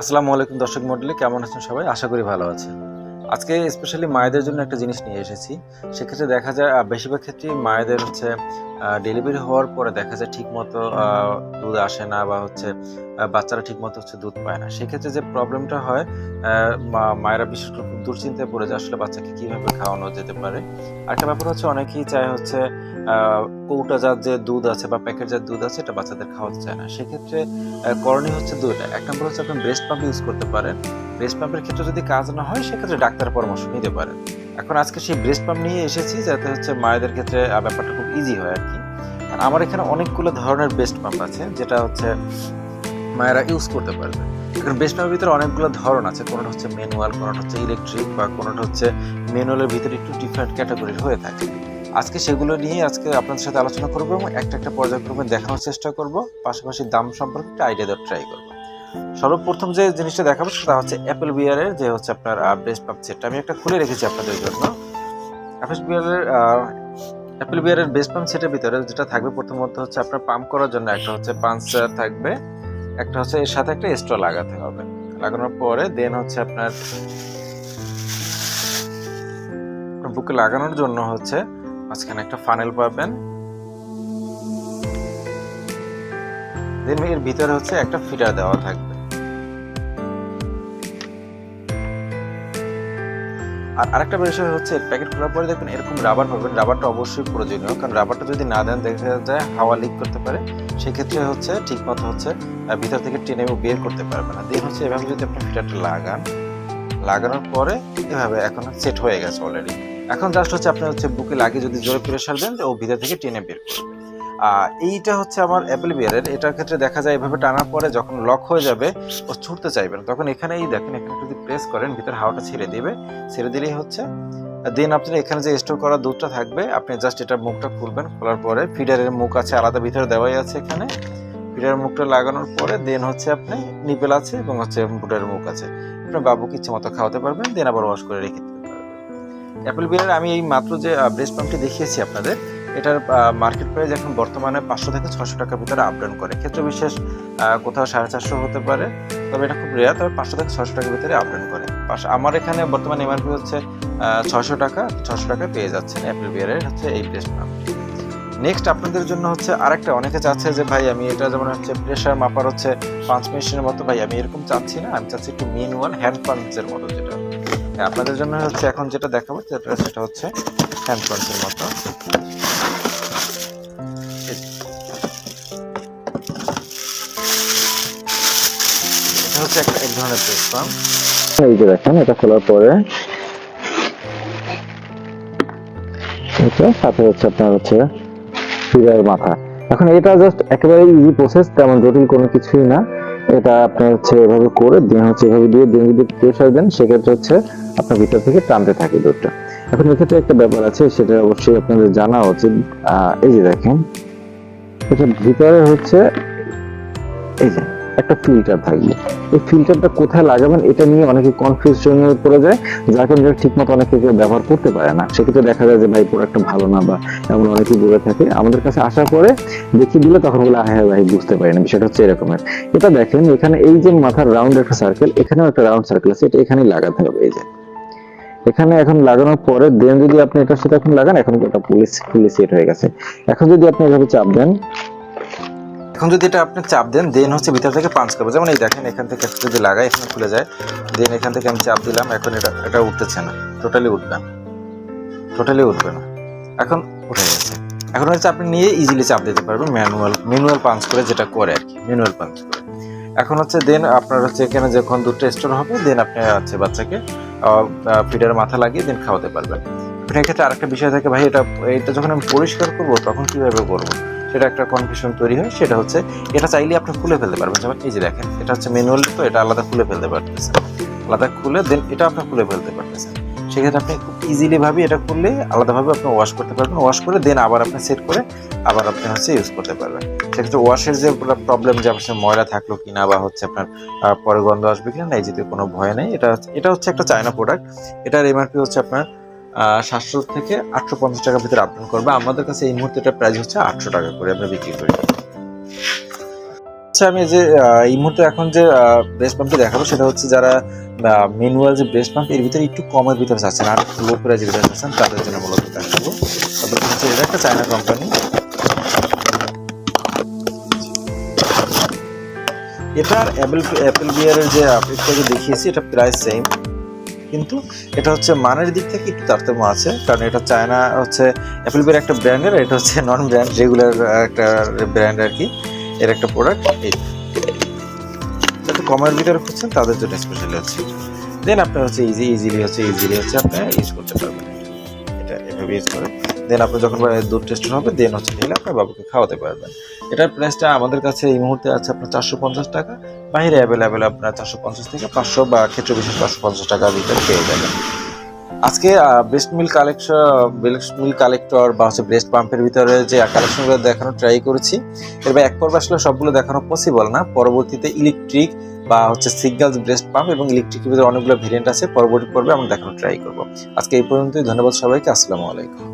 আসসালামু আলাইকুম দর্শক মন্ডলী, কেমন আছেন সবাই? আশা করি ভালো আছেন। আজকে স্পেশালি মায়েদের জন্য একটা জিনিস নিয়ে এসেছি। সেক্ষেত্রে দেখা যায় বেশিরভাগ ক্ষেত্রেই মায়েদের হচ্ছে ডেলিভারি হওয়ার পরে দেখা যায় ঠিক মতো দুধ আসে না বা হচ্ছে বাচ্চারা ঠিক মতো হচ্ছে দুধ পায় না। সেক্ষেত্রে যে প্রবলেমটা হয় মায়েরা বিশেষ করে খুব দুশ্চিন্তায় পড়ে যায় আসলে বাচ্চাকে কীভাবে খাওয়ানো যেতে পারে। আরেকটা ব্যাপার হচ্ছে, অনেকেই চায় হচ্ছে কৌটাজাত যে দুধ আছে বা প্যাকেটজাত দুধ আছে, এটা বাচ্চাদের খাওয়াতে চায় না। সেক্ষেত্রে করণীয় হচ্ছে দুইটা। এক নম্বর হচ্ছে আপনি ব্রেস্ট পাম্প ইউজ করতে পারেন। ব্রেস্ট পাম্পের ক্ষেত্রে যদি কাজ না হয়, সেক্ষেত্রে ডাক্তারের পরামর্শ নিতে পারেন। এখন আজকে সেই ব্রেস্ট পাম্প নিয়ে এসেছি, যাতে হচ্ছে মায়েদের ক্ষেত্রে ব্যাপারটা খুব ইজি হয় আর কি আমার এখানে অনেকগুলো ধরনের ব্রেস্ট পাম্প আছে, যেটা হচ্ছে মায়েরা ইউজ করতে পারবে। এখন ব্রেস্ট পাম্পের ভিতরে অনেকগুলো ধরন আছে। কোনোটা হচ্ছে ম্যানুয়াল কোনোটা হচ্ছে ইলেকট্রিক বা কোনোটা হচ্ছে ম্যানুয়ালের ভিতরে একটু ডিফারেন্ট ক্যাটাগরির হয়ে থাকে। আজকে সেগুলো নিয়ে আজকে আপনাদের সাথে আলোচনা করব এবং একটা একটা পর্যায়ক্রমে দেখানোর চেষ্টা করব। পাশাপাশি দাম সম্পর্কে একটা আইডিয়া দেওয়ার ট্রাই করব। সর্বপ্রথম যে জিনিসটা দেখাবো সেটা হচ্ছে অ্যাপেল বিয়ারের যে হচ্ছে আপনার ব্রেস্ট পাম্প সেটটা আমি একটা খুলে রেখেছি আপনাদের জন্য। অ্যাপেল বিয়ারের অ্যাপেল বিয়ারের বেস্ট পাম্প সেটের ভিতরে যেটা থাকবে প্রথমত হচ্ছে আপনার পাম্প করার জন্য একটা হচ্ছে পাঞ্চ থাকবে। একটা হচ্ছে এর সাথে একটা স্ট্র লাগাতে হবে। লাগানোর পরে দেন হচ্ছে আপনার বুকে লাগানোর জন্য হচ্ছে মাঝখানে একটা ফানেল পাবেন। দেন এর ভিতরে হচ্ছে একটা ফিটার দেওয়া থাকবে। আর আরেকটা বিষয় হচ্ছে প্যাকেট খোলার পরে দেখবেন এরকম রাবার পাবেন। রাবারটা অবশ্যই প্রয়োজনীয়, কারণ রাবারটা যদি না দেন, দেখা যায় হাওয়া লিক করতে পারে। সেক্ষেত্রে হচ্ছে ঠিক মতো হচ্ছে ভিতর থেকে টেনে বের করতে পারবে না। দেন হচ্ছে এভাবে যদি আপনি ফিটারটা লাগান, লাগানোর পরে এভাবে এখন সেট হয়ে গেছে অলরেডি এখন জাস্ট হচ্ছে আপনি হচ্ছে বুকে লাগিয়ে যদি জোরে প্রেশার দেন, ও ভিতর থেকে টেনে বের করবে। আর এইটা হচ্ছে আমার অ্যাপেল বিয়ারের এটার ক্ষেত্রে দেখা যায় এভাবে টানার পরে যখন লক হয়ে যাবে, ও ছুটতে চাইবে না। তখন এখানেই দেখেন, এখানে যদি প্রেস করেন, ভিতরে হাওয়াটা ছেড়ে দেবে। ছেড়ে দিলেই হচ্ছে দেন আপনি এখানে যে স্টোর করা দুধটা থাকবে, আপনি জাস্ট এটার মুখটা খুলবেন, খোলার পরে ফিডারের মুখ আছে, আলাদা ভিতরে দেওয়াই আছে এখানে। ফিডারের মুখটা লাগানোর পরে দেন হচ্ছে আপনি নিপেল আছে এবং হচ্ছে বুটের মুখ আছে। আপনার বাবুকে ইচ্ছে মতো খাওয়াতে পারবেন দেন আবার ওয়াশ করে রেখে অ্যাপেল বিয়ারের আমি এই মাত্র যে ব্রেস্ট পাম্পটি দেখিয়েছি আপনাদের, এটার মার্কেট প্রাইস এখন বর্তমানে পাঁচশো থেকে ছশো টাকার ভিতরে আপ ডাউন করে। ক্ষেত্র বিশেষ কোথাও সাড়ে চারশো হতে পারে, তবে এটা খুব রেয়ার তবে পাঁচশো থেকে ছশো টাকার ভিতরে আপ ডাউন করে আমার এখানে বর্তমানে এমআরপি হচ্ছে ছশো টাকা ছশো টাকা পেয়ে যাচ্ছেন অ্যাপেল বিয়ারের হচ্ছে এই ব্রেস্ট পাম্প নেক্সট আপনাদের জন্য হচ্ছে আরেকটা, অনেকে চাচ্ছে যে, ভাই, আমি এটা যেমন হচ্ছে প্রেশার মাপার হচ্ছে পাঁচ মেশিনের মতো, ভাই, আমি এরকম চাচ্ছি না, আমি চাচ্ছি একটু ম্যানুয়াল হ্যান্ড পাঞ্চের মতো যেটা। হ্যাঁ, আপনাদের জন্য হচ্ছে এখন যেটা দেখাবো সেটা হচ্ছে হ্যান্ড পাঞ্চের মতো। এটা জাস্ট প্রসেস তেমন জটিল কোনো কিছুই না। এটা হচ্ছে এভাবে করে হচ্ছে যদি দেন সেক্ষেত্রে হচ্ছে আপনার ভিতর থেকে টানতে থাকে দুধটা। এখন এক্ষেত্রে একটা ব্যাপার আছে, সেটা অবশ্যই আপনাদের জানা উচিত। এই যে দেখেন, এটা ভিতরে হচ্ছে, এই যে একটা ফিল্টার থাকবে। এই ফিল্টারটা কোথায় লাগাবেন, এটা নিয়ে অনেকে কনফিউশনে পড়ে যায়, যার কারণে ঠিক মতো অনেকে কেউ ব্যবহার করতে পারে না। সেক্ষেত্রে দেখা যায় যে, ভাই প্রোডাক্টটা ভালো না বা এমন অনেকেই বলে থাকে। আমাদের কাছে আসার পরে দেখিয়ে দিলে তখন বলে হ্যাঁ ভাই, বুঝতে পারি না বিষয়টা হচ্ছে এরকমের। এটা দেখেন, এখানে এই যে মাথার রাউন্ড একটা সার্কেল এখানেও একটা রাউন্ড সার্কেল আছে, এটা এখানেই লাগাতে হবে, এই যে। এখানে এখন লাগানোর পরে দেন যদি আপনি এটার সাথে এখন লাগান, এখন এটা পুলিশ ফুলি সেট হয়ে গেছে। এখন যদি আপনি এভাবে চাপ দেন, এখন যদি এটা আপনি চাপ দেন দেন হচ্ছে ভিতর থেকে পাঞ্চ করবে। যেমন এই দেখেন, এখান থেকে যদি লাগাই, এখানে খুলে যায়। দেন এখান থেকে আমি চাপ দিলাম, এখন এটা এটা উঠতেছে না। টোটালি উঠবে না। টোটালি উঠবে না। এখন উঠে গেছে। এখন হচ্ছে আপনি নিয়ে ইজিলি চাপ দিতে পারবেন ম্যানুয়াল ম্যানুয়াল পাঞ্চ করে যেটা করে আর কি ম্যানুয়াল পাঞ্চ করে। এখন হচ্ছে দেন আপনার হচ্ছে এখানে যখন দুধটা স্টোর হবে দেন আপনি হচ্ছে বাচ্চাকে ফিডার মাথা লাগিয়ে দেন খাওয়াতে পারবেন। পিঠার ক্ষেত্রে আরেকটা বিষয় থাকে, ভাই, এটা এটা যখন আমি পরিষ্কার করব, তখন কীভাবে করব? সেটা একটা কনফিউশন তৈরি হয়। সেটা হচ্ছে, এটা চাইলে আপনি খুলে ফেলতে পারবেন। যেমন এই যে দেখেন, এটা হচ্ছে ম্যানুয়ালি তো এটা আলাদা খুলে ফেলতে পারতেছেন আলাদা খুলে দেন এটা আপনি খুলে ফেলতে পারতেছেন। সেক্ষেত্রে আপনি খুব ইজিলি ভাবে এটা করলে আলাদাভাবে আপনি ওয়াশ করতে পারবেন। ওয়াশ করে দেন আবার আপনি সেট করে আবার আপনি হচ্ছে ইউজ করতে পারবেন। সেক্ষেত্রে ওয়াশের যে প্রবলেম যে আপনার ময়লা থাকল কিনা বা হচ্ছে আপনার পরে গন্ধ আসবে কিনা না, এই জাতীয় কোনো ভয় নেই। এটা এটা হচ্ছে একটা চায়না প্রোডাক্ট এটার এমআরপি হচ্ছে আপনার সাতশো থেকে আটশো পঞ্চাশ টাকার ভিতরে আপডাউন করবে। আমাদের কাছে এই মুহূর্তে এটা প্রাইস হচ্ছে আটশো টাকা করে আমরা বিক্রি করি আচ্ছা আমি যে এই মুহূর্তে এখন যে ব্রেস্ট পাম্পটি দেখাবো, সেটা হচ্ছে যারা ম্যানুয়াল যে ব্রেস্ট পাম্পের ভিতরে একটু কমের ভিতরে চাচ্ছেন আর লো প্রাইজের ভিতরে চাচ্ছেন তাদের জন্য মূলত দেখাবো। হচ্ছে এটা একটা চায়না কোম্পানি এটার অ্যাপেল অ্যাপেল বিয়ারের যে আপডেটটা যে দেখিয়েছি, এটা প্রায় সেম কিন্তু এটা হচ্ছে মানের দিক থেকে একটু তারতম্য আছে, কারণ এটা চায়না হচ্ছে অ্যাপেল বিয়ার একটা ব্র্যান্ডের এটা হচ্ছে নন ব্র্যান্ড রেগুলার একটা ব্র্যান্ড আর কি। এর একটা প্রোডাক্ট এই যাতে কমের ভিতরে খুঁজছেন, তাদের জন্য স্পেশালি হচ্ছে দেন আপনার হচ্ছে ইজি ইজিলি হচ্ছে ইজিলি হচ্ছে আপনি ইউজ করতে পারবেন। এটা এভাবে ইউজ করে। দেন আপনি যখন দুধ টেস্ট হবে দেন হচ্ছে নিলে আপনার বাবুকে খাওয়াতে পারবেন। এটার প্রাইসটা আমাদের কাছে এই মুহূর্তে আছে আপনার চারশো পঞ্চাশ টাকা। বাইরে অ্যাভেলেবেল আপনার চারশো পঞ্চাশ থেকে পাঁচশো বা ক্ষেত্র বিশেষ পাঁচশো পঞ্চাশ টাকার ভিতরে পেয়ে যাবেন। আজকে breast milk collection breast milk collector বা হচ্ছে ব্রেস্ট পাম্পের ভিতরে যে কালেকশনগুলো দেখানো ট্রাই করেছি এবার এক পর্ব আসলে সবগুলো দেখানো পসিবল না। পরবর্তীতে ইলেকট্রিক বা হচ্ছে সিগন্যাল ব্রেস্ট পাম্প এবং ইলেকট্রিকের ভিতরে অনেকগুলো ভেরিয়েন্ট আছে, পরবর্তী পর্বে আমরা দেখানো ট্রাই করব। আজকে এই পর্যন্তই, ধন্যবাদ সবাইকে, আসসালামু আলাইকুম।